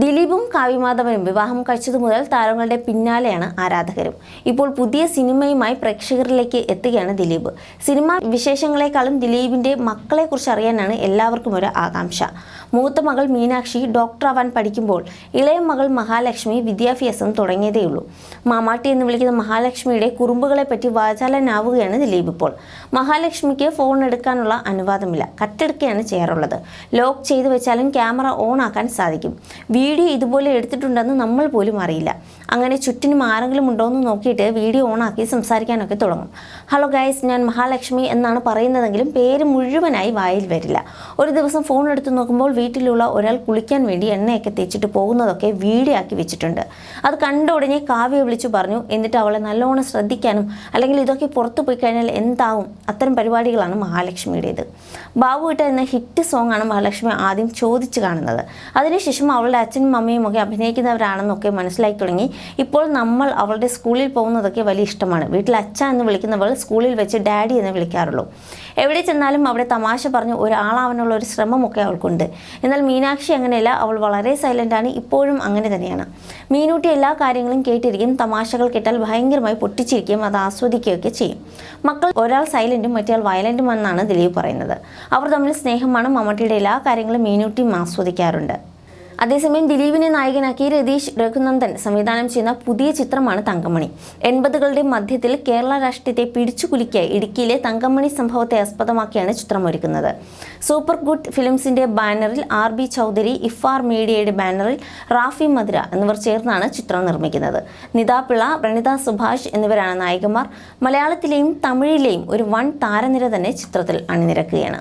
ദിലീപും കാവ്യമാധവനും വിവാഹം കഴിച്ചതു മുതൽ താരങ്ങളുടെ പിന്നാലെയാണ് ആരാധകരും. ഇപ്പോൾ പുതിയ സിനിമയുമായി പ്രേക്ഷകരിലേക്ക് എത്തുകയാണ് ദിലീപ്. സിനിമാ വിശേഷങ്ങളെക്കാളും ദിലീപിന്റെ മക്കളെക്കുറിച്ച് അറിയാനാണ് എല്ലാവർക്കും ഒരു ആകാംക്ഷ. മൂത്ത മകൾ മീനാക്ഷി ഡോക്ടർ ആവാൻ പഠിക്കുമ്പോൾ ഇളയ മകൾ മഹാലക്ഷ്മി വിദ്യാഭ്യാസം തുടങ്ങിയതേയുള്ളൂ. മാമാട്ടി എന്ന് വിളിക്കുന്ന മഹാലക്ഷ്മിയുടെ കുറുമ്പുകളെ പറ്റി വാചാലനാവുകയാണ് ദിലീപ് ഇപ്പോൾ. മഹാലക്ഷ്മിക്ക് ഫോൺ എടുക്കാനുള്ള അനുവാദമില്ല. കട്ടെടുക്കുകയാണ് ചെയ്യാറുള്ളത്. ലോക്ക് ചെയ്തു വെച്ചാലും ക്യാമറ ഓൺ ആക്കാൻ സാധിക്കും. വീഡിയോ ഇതുപോലെ എടുത്തിട്ടുണ്ടെന്ന് നമ്മൾ പോലും അറിയില്ല. അങ്ങനെ ചുറ്റിനും ആരെങ്കിലും ഉണ്ടോ എന്ന് നോക്കിയിട്ട് വീഡിയോ ഓണാക്കി സംസാരിക്കാനൊക്കെ തുടങ്ങും. ഹലോ ഗൈസ് ഞാൻ മഹാലക്ഷ്മി എന്നാണ് പറയുന്നതെങ്കിലും പേര് മുഴുവനായി വായിൽ വരില്ല. ഒരു ദിവസം ഫോൺ എടുത്ത് നോക്കുമ്പോൾ വീട്ടിലുള്ള ഒരാൾ കുളിക്കാൻ വേണ്ടി എണ്ണയൊക്കെ തേച്ചിട്ട് പോകുന്നതൊക്കെ വീഡിയോ ആക്കി വെച്ചിട്ടുണ്ട്. അത് കണ്ട ഉടനെ കാവ്യ വിളിച്ചു പറഞ്ഞു എന്നിട്ട് അവളെ നല്ലോണം ശ്രദ്ധിക്കാനും അല്ലെങ്കിൽ ഇതൊക്കെ പുറത്തു പോയി കഴിഞ്ഞാൽ എന്താവും? അത്തരം പരിപാടികളാണ് മഹാലക്ഷ്മിയുടേത്. ബാബു ഇട്ട എന്ന ഹിറ്റ് സോങ്ങാണ് മഹാലക്ഷ്മി ആദ്യം ചോദിച്ചു കാണുന്നത്. അതിനുശേഷം അവളുടെ അച്ഛനും അമ്മയും ഒക്കെ അഭിനയിക്കുന്നവരാണെന്നൊക്കെ മനസ്സിലാക്കി തുടങ്ങി. ഇപ്പോൾ നമ്മൾ അവളുടെ സ്കൂളിൽ പോകുന്നതൊക്കെ വലിയ ഇഷ്ടമാണ്. വീട്ടിൽ അച്ഛ എന്ന് വിളിക്കുന്നവൾ സ്കൂളിൽ വെച്ച് ഡാഡി എന്ന് വിളിക്കാറുള്ളൂ. എവിടെ ചെന്നാലും അവിടെ തമാശ പറഞ്ഞ് ഒരാളാവാനുള്ള ഒരു ശ്രമമൊക്കെ അവൾക്കുണ്ട്. എന്നാൽ മീനാക്ഷി അങ്ങനെയല്ല അവൾ വളരെ സൈലന്റാണ് ഇപ്പോഴും അങ്ങനെ തന്നെയാണ്. മീനൂട്ടി എല്ലാ കാര്യങ്ങളും കേട്ടിരിക്കും തമാശകൾ കേട്ടാൽ ഭയങ്കരമായി പൊട്ടിച്ചിരിക്കുകയും അത് ആസ്വദിക്കുകയൊക്കെ ചെയ്യും. മക്കൾ ഒരാൾ സൈലന്റും മറ്റേ വയലന്റും എന്നാണ് ദിലീപ് പറയുന്നത്. അവർ തമ്മിൽ സ്നേഹമാണ് മമ്മൂട്ടിയുടെ എല്ലാ കാര്യങ്ങളും മീനൂട്ടിയും ആസ്വദിക്കാറുണ്ട്. അതേസമയം ദിലീപിനെ നായകനാക്കി രതീഷ് രഘുനന്ദൻ സംവിധാനം ചെയ്യുന്ന പുതിയ ചിത്രമാണ് തങ്കമണി. എൺപതുകളുടെ മധ്യത്തിൽ കേരള രാഷ്ട്രീയത്തെ പിടിച്ചുകുലുക്കിയ ഇടുക്കിയിലെ തങ്കമണി സംഭവത്തെ ആസ്പദമാക്കിയാണ് ചിത്രം ഒരുക്കുന്നത് സൂപ്പർ ഗുഡ് ഫിലിംസിന്റെ ബാനറിൽ ആർ ബി ചൗധരി ഇഫാർ മീഡിയയുടെ ബാനറിൽ റാഫി മധുര എന്നിവർ ചേർന്നാണ് ചിത്രം നിർമ്മിക്കുന്നത്. നിതാ പിള്ള പ്രണിത സുഭാഷ് എന്നിവരാണ് നായികമാർ മലയാളത്തിലെയും തമിഴിലെയും ഒരു വൺ താരനിര തന്നെ ചിത്രത്തിൽ അണിനിരക്കുകയാണ്.